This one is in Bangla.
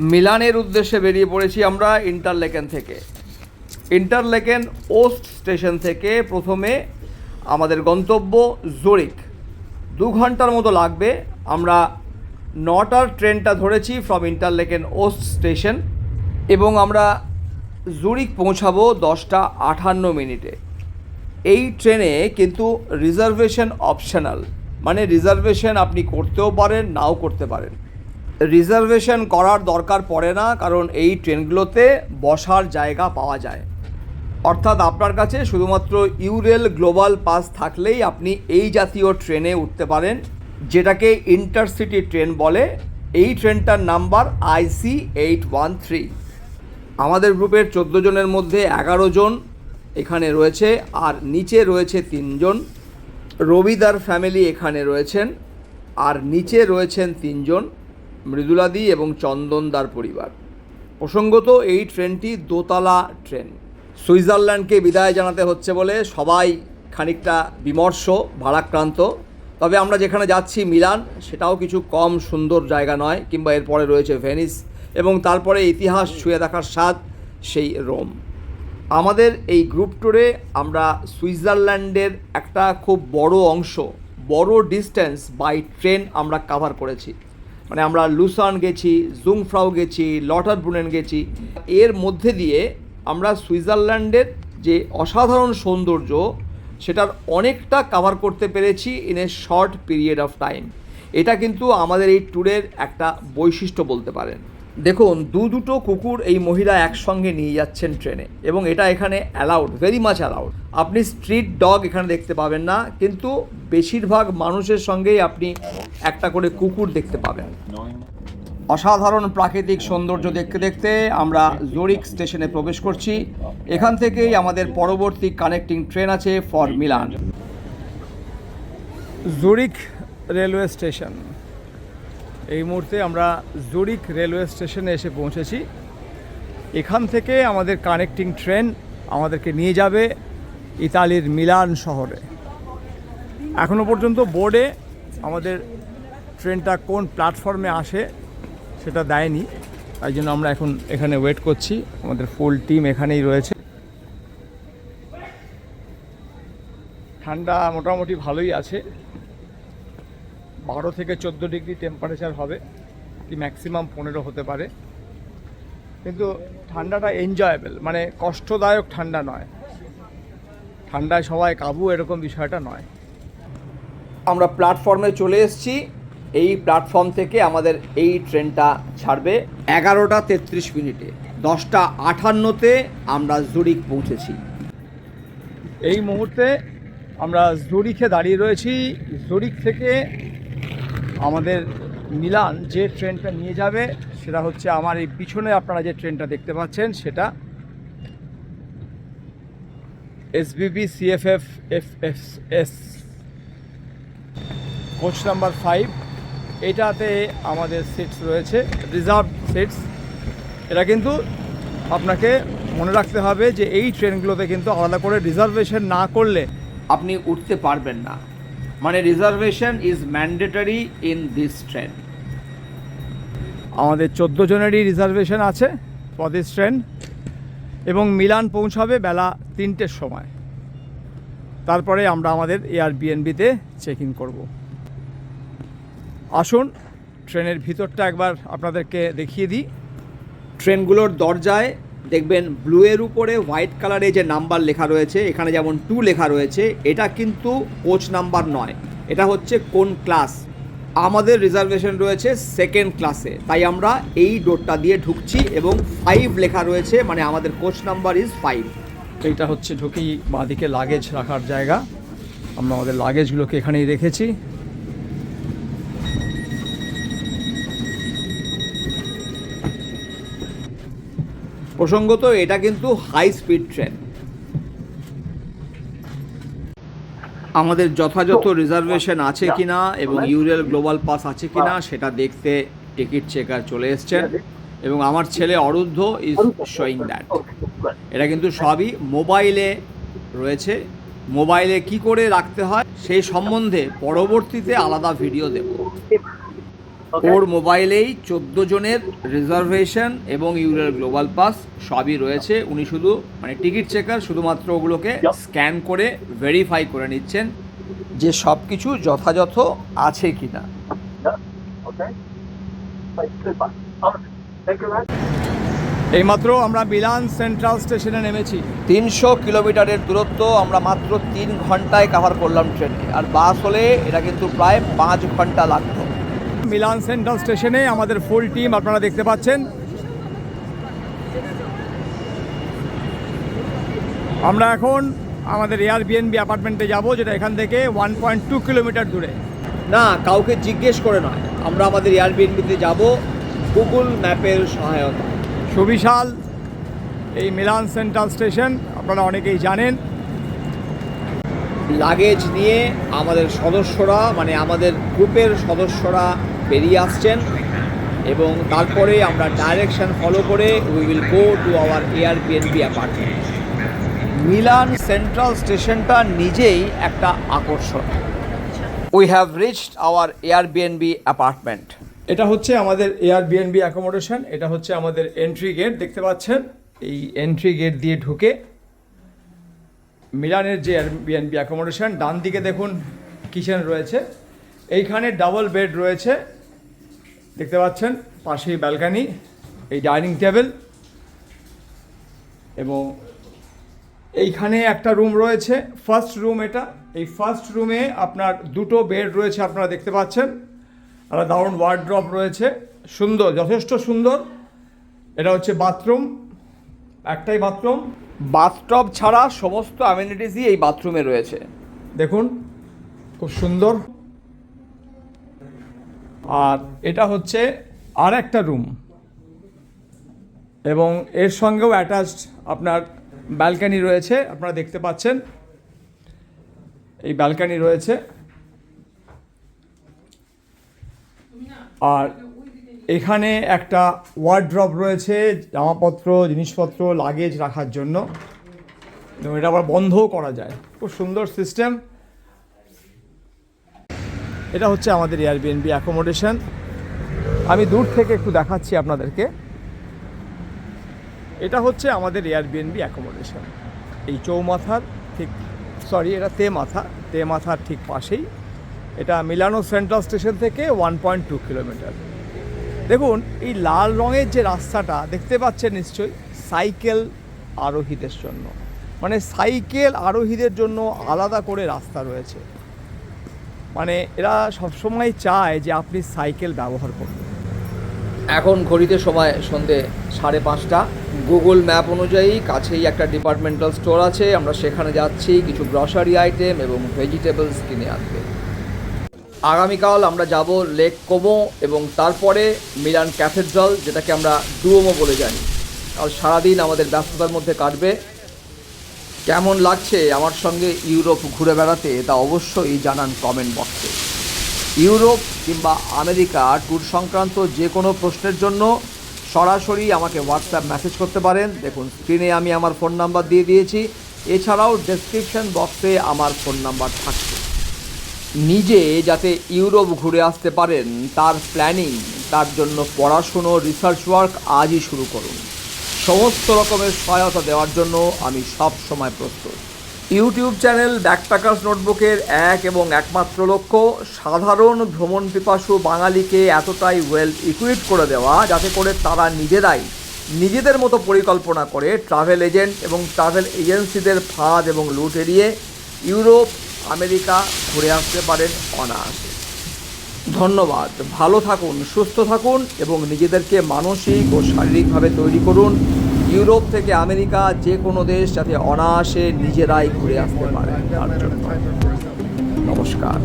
মিলানের উদ্দেশ্যে বেরিয়ে পড়েছি আমরা ইন্টারলেকেন থেকে। ইন্টারলেকেন ওস্ট স্টেশন থেকে প্রথমে আমাদের গন্তব্য জোরিক দু ঘণ্টার মতো লাগবে। আমরা নটার ট্রেনটা ধরেছি ফ্রম ইন্টারলেকেন ওস্ট স্টেশন এবং আমরা জুরিক পৌঁছাবো দশটা আটান্ন মিনিটে। এই ট্রেনে কিন্তু রিজার্ভেশন অপশনাল। মানে রিজার্ভেশন আপনি করতেও পারেন, নাও করতে পারেন। রিজার্ভেশন করার দরকার পড়ে না, কারণ এই ট্রেনগুলোতে বসার জায়গা পাওয়া যায়। অর্থাৎ আপনার কাছে শুধুমাত্র ইউরেল গ্লোবাল পাস থাকলেই আপনি এই জাতীয় ট্রেনে উঠতে পারেন, যেটাকে ইন্টারসিটি ট্রেন বলে। এই ট্রেনটার number IC eight one three. আমাদের গ্রুপের চোদ্দ জনের মধ্যে এগারো জন এখানে রয়েছে, আর নিচে রয়েছে তিনজন রবিদার ফ্যামিলি এখানে রয়েছেন, আর নিচে রয়েছেন তিনজন মৃদুলাদি এবং চন্দনদার পরিবার। প্রসঙ্গত, এই ট্রেনটি দোতলা ট্রেন। সুইজারল্যান্ডকে বিদায় জানাতে হচ্ছে বলে সবাই খানিকটা বিমর্ষ, ভারাক্রান্ত। তবে আমরা যেখানে যাচ্ছি, মিলান, সেটাও কিছু কম সুন্দর জায়গা নয়, কিংবা এরপরে রয়েছে ভেনিস এবং তারপরে ইতিহাস ছুঁয়ে দেখার স্বাদ সেই রোম। আমাদের এই গ্রুপ ট্যুরে আমরা সুইজারল্যান্ডের একটা খুব বড় অংশ, বড় ডিস্টেন্স বাই ট্রেন আমরা কাভার করেছি। মানে আমরা লুসান গেছি জুংফ্রাও গেছি লটার ব্রুনেন গেছি। এর মধ্যে দিয়ে আমরা সুইজারল্যান্ডের যে অসাধারণ সৌন্দর্য, সেটার অনেকটা কাভার করতে পেরেছি in a short period of time এটা কিন্তু আমাদের এই ট্যুরের একটা বৈশিষ্ট্য বলতে পারেন। দেখুন, দু দুটো কুকুর এই মহিলা একসঙ্গে নিয়ে যাচ্ছেন ট্রেনে এবং এটা এখানে অ্যালাউড ভেরি মাচ অ্যালাউড আপনি স্ট্রিট ডগ এখানে দেখতে পাবেন না, কিন্তু বেশিরভাগ মানুষের সঙ্গেই আপনি একটা করে কুকুর দেখতে পাবেন। অসাধারণ প্রাকৃতিক সৌন্দর্য দেখতে দেখতে আমরা জোরিক স্টেশনে প্রবেশ করছি। এখান থেকেই আমাদের পরবর্তী কানেক্টিং ট্রেন আছে for Milan Zurich railway station. এই মুহূর্তে আমরা জুরিক রেলওয়ে স্টেশনে এসে পৌঁছেছি। এখান থেকে আমাদের কানেক্টিং ট্রেন আমাদেরকে নিয়ে যাবে ইতালির মিলান শহরে। এখনও পর্যন্ত বোর্ডে আমাদের ট্রেনটা কোন প্ল্যাটফর্মে আসে সেটা দেয়নি। তাই জন্য আমরা এখন এখানে ওয়েট করছি। আমাদের ফুল টিম এখানেই রয়েছে। ঠান্ডা মোটামুটি ভালোই আছে। বারো থেকে চোদ্দ ডিগ্রি টেম্পারেচার হবে কি ম্যাক্সিমাম পনেরো হতে পারে। কিন্তু ঠান্ডাটা এনজয়েবল মানে কষ্টদায়ক ঠান্ডা নয়। ঠান্ডায় সবাই কাবু এরকম বিষয়টা নয়। আমরা প্ল্যাটফর্মে চলে এসেছি। এই প্ল্যাটফর্ম থেকে আমাদের এই ট্রেনটা ছাড়বে এগারোটা তেত্রিশ মিনিটে। দশটা আটান্নতে আমরা জুরিক পৌঁছেছি। এই মুহূর্তে আমরা জুরিখে দাঁড়িয়ে রয়েছি। জুরিক থেকে আমাদের মিলান যে ট্রেনটা নিয়ে যাবে, সেটা হচ্ছে আমার এই পিছনে আপনারা যে ট্রেনটা দেখতে পাচ্ছেন, সেটা SBB CFF F S S coach number five এটাতে আমাদের সিটস রয়েছে রিজার্ভ সিটস এটা কিন্তু আপনাকে মনে রাখতে হবে যে এই ট্রেনগুলোতে কিন্তু আলাদা করে রিজার্ভেশন না করলে আপনি উঠতে পারবেন না। মানে reservation is mandatory in this train আমাদের চোদ্দ জনেরই রিজার্ভেশন আছে ফর দিস ট্রেন এবং মিলান পৌঁছাবে বেলা তিনটের সময়। তারপরে আমরা আমাদের এয়ারবিএনবিতে চেক ইন করব। আসুন ট্রেনের ভিতরটা একবার আপনাদেরকে দেখিয়ে দিই। ট্রেনগুলোর দরজায় দেখবেন ব্লুয়ের উপরে হোয়াইট কালারে যে নাম্বার লেখা রয়েছে, এখানে যেমন টু লেখা রয়েছে, এটা কিন্তু কোচ নাম্বার নয়। এটা হচ্ছে কোন ক্লাস আমাদের রিজার্ভেশন রয়েছে সেকেন্ড ক্লাসে তাই আমরা এই ডোরটা দিয়ে ঢুকছি এবং ফাইভ লেখা রয়েছে মানে আমাদের কোচ নাম্বার ইজ ফাইভ এইটা হচ্ছে ঢুকেই বাঁদিকে লাগেজ রাখার জায়গা। আমরা আমাদের লাগেজগুলোকে এখানেই রেখেছি। প্রসঙ্গত এটা কিন্তু হাই স্পিড ট্রেন আমাদের যথাযথ রিজার্ভেশন আছে কিনা এবং ইউরিয়াল গ্লোবাল পাস আছে কিনা সেটা দেখতে টিকিট চেকার চলে এসছেন। এবং আমার ছেলে অরুদ্ধ ইজ শোয়িং দ্যাট এটা কিন্তু সবই মোবাইলে রয়েছে। মোবাইলে কি করে রাখতে হয় সেই সম্বন্ধে পরবর্তীতে আলাদা ভিডিও দেব. ওর মোবাইলেই চোদ্দ জনের রিজার্ভেশন এবং ইউরের গ্লোবাল পাস সবই রয়েছে। উনি শুধু মানে টিকিট চেকার শুধুমাত্র ওগুলোকে স্ক্যান করে ভেরিফাই করে নিচ্ছেন যে সব কিছু যথাযথ আছে কি না. এইমাত্র আমরা মিলান সেন্ট্রাল স্টেশনে নেমেছি। তিনশো কিলোমিটারের দূরত্ব আমরা মাত্র তিন ঘন্টায় কাভার করলাম ট্রেনে আর বাস হলে এটা কিন্তু প্রায় পাঁচ ঘণ্টা লাগতো মিলান সেন্ট্রাল স্টেশনে আমাদের ফুল টিম আপনারা দেখতে পাচ্ছেন। আমরা এখন আমাদের এয়ারবিএনবি অ্যাপার্টমেন্টে যাব যেটা এখান থেকে ওয়ান পয়েন্ট টু কিলোমিটার দূরে। না কাউকে জিজ্ঞেস করে নয়। আমরা আমাদের এয়ারবিএনবিতে যাব গুগল ম্যাপের সহায়তা সুবিশাল এই মিলান সেন্ট্রাল স্টেশন আপনারা অনেকেই জানেন। লাগেজ নিয়ে আমাদের সদস্যরা মানে আমাদের গ্রুপের সদস্যরা বেরিয়ে আসছেন এবং তারপরে আমরা ডাইরেকশন ফলো করে we will go to our Airbnb apartment Milan central স্টেশনটা নিজেই একটা আকর্ষণ। We have reached our Airbnb apartment এটা হচ্ছে আমাদের এয়ারবিএনবি অ্যাকোমোডেশন এটা হচ্ছে আমাদের এন্ট্রি গেট দেখতে পাচ্ছেন? এই এন্ট্রি গেট দিয়ে ঢুকে মিলানের যে এয়ারবিএনবি অ্যাকোমোডেশন ডান দিকে দেখুন কিচেন রয়েছে। এইখানে ডাবল বেড রয়েছে। দেখতে পাচ্ছেন পাশেই ব্যালকানি এই ডাইনিং টেবিল এবং এইখানে একটা রুম রয়েছে ফার্স্ট রুম এটা। এই ফার্স্ট রুমে আপনার দুটো বেড রয়েছে আপনারা দেখতে পাচ্ছেন আর দারুণ ওয়ার্ড্রপ রয়েছে সুন্দর যথেষ্ট সুন্দর। এটা হচ্ছে বাথরুম একটাই বাথরুম। বাথটব ছাড়া সমস্ত অ্যামিনিটিসই এই বাথরুমে রয়েছে। দেখুন খুব সুন্দর। আর এটা হচ্ছে আর একটা রুম এবং এর সঙ্গেও অ্যাটাচড আপনার ব্যালকানি রয়েছে, আপনারা দেখতে পাচ্ছেন। এই ব্যালকানি রয়েছে। আর এখানে একটা ওয়ার্ড্রপ রয়েছে, জামাপত্র, জিনিসপত্র লাগেজ রাখার জন্য। এবং এটা আবার বন্ধও করা যায়। খুব সুন্দর সিস্টেম এটা হচ্ছে আমাদের এয়ারবিএনবি অ্যাকোমোডেশন আমি দূর থেকে একটু দেখাচ্ছি আপনাদেরকে। এটা হচ্ছে আমাদের এয়ারবিএনবি অ্যাকোমোডেশন এই চৌমাথার ঠিক সরি এটা তে মাথা তে মাথার ঠিক পাশেই। এটা মিলানো সেন্ট্রাল স্টেশন থেকে ওয়ান পয়েন্ট টু কিলোমিটার। দেখুন, এই লাল রঙের যে রাস্তাটা, দেখতে পাচ্ছেন নিশ্চয়ই, সাইকেল আরোহীদের জন্য। মানে সাইকেল আরোহীদের জন্য আলাদা করে রাস্তা রয়েছে। মানে এরা সবসময় চায় যে আপনি সাইকেল ব্যবহার করুন। এখন ঘড়িতে সময় সন্ধে সাড়ে পাঁচটা। গুগল ম্যাপ অনুযায়ী কাছেই একটা ডিপার্টমেন্টাল স্টোর আছে। আমরা সেখানে যাচ্ছি, কিছু গ্রসারি আইটেম এবং ভেজিটেবলস কিনে আনতে। আগামীকাল আমরা যাব লেক কোমো এবং তারপরে মিলান ক্যাথেড্রাল যেটাকে আমরা ডুয়োমো বলে জানি। আর সারাদিন আমাদের ব্যস্ততার মধ্যে কাটবে। কেমন লাগছে আমার সঙ্গে ইউরোপ ঘুরে বেড়াতে, তা অবশ্যই জানান কমেন্ট বক্সে ইউরোপ কিংবা আমেরিকা ট্যুর সংক্রান্ত যে কোনো প্রশ্নের জন্য সরাসরি আমাকে হোয়াটসঅ্যাপ মেসেজ করতে পারেন। দেখুন স্ক্রিনে আমি আমার ফোন নাম্বার দিয়ে দিয়েছি। এছাড়াও ডেসক্রিপশন বক্সে আমার ফোন নাম্বার থাকছে। নিজে যাতে ইউরোপ ঘুরে আসতে পারেন, তার প্ল্যানিং তার জন্য পড়াশুনো রিসার্চ ওয়ার্ক আজই শুরু করুন। সমস্ত রকমের সহায়তা দেওয়ার জন্য আমি সব সময় প্রস্তুত। ইউটিউব চ্যানেল ব্যাকপ্যাকার্স নোটবুকের এক এবং একমাত্র লক্ষ্য, সাধারণ ভ্রমণ পিপাসু বাঙালিকে এতটাই ওয়েল ইকুইপ করে দেওয়া, যাতে করে তারা নিজেরাই নিজেদের মতো পরিকল্পনা করে ট্রাভেল এজেন্ট এবং ট্রাভেল এজেন্সিদের ফাঁদ এবং লুট এড়িয়ে ইউরোপ, আমেরিকা ঘুরে আসতে পারেন অনায়াসে। ধন্যবাদ। ভালো থাকুন, সুস্থ থাকুন এবং নিজেদেরকে মানসিক ও শারীরিকভাবে তৈরি করুন। ইউরোপ থেকে আমেরিকা যে কোনো দেশ যাতে অনায়াসে নিজেরাই ঘুরে আসতে পারে তার জন্য। নমস্কার।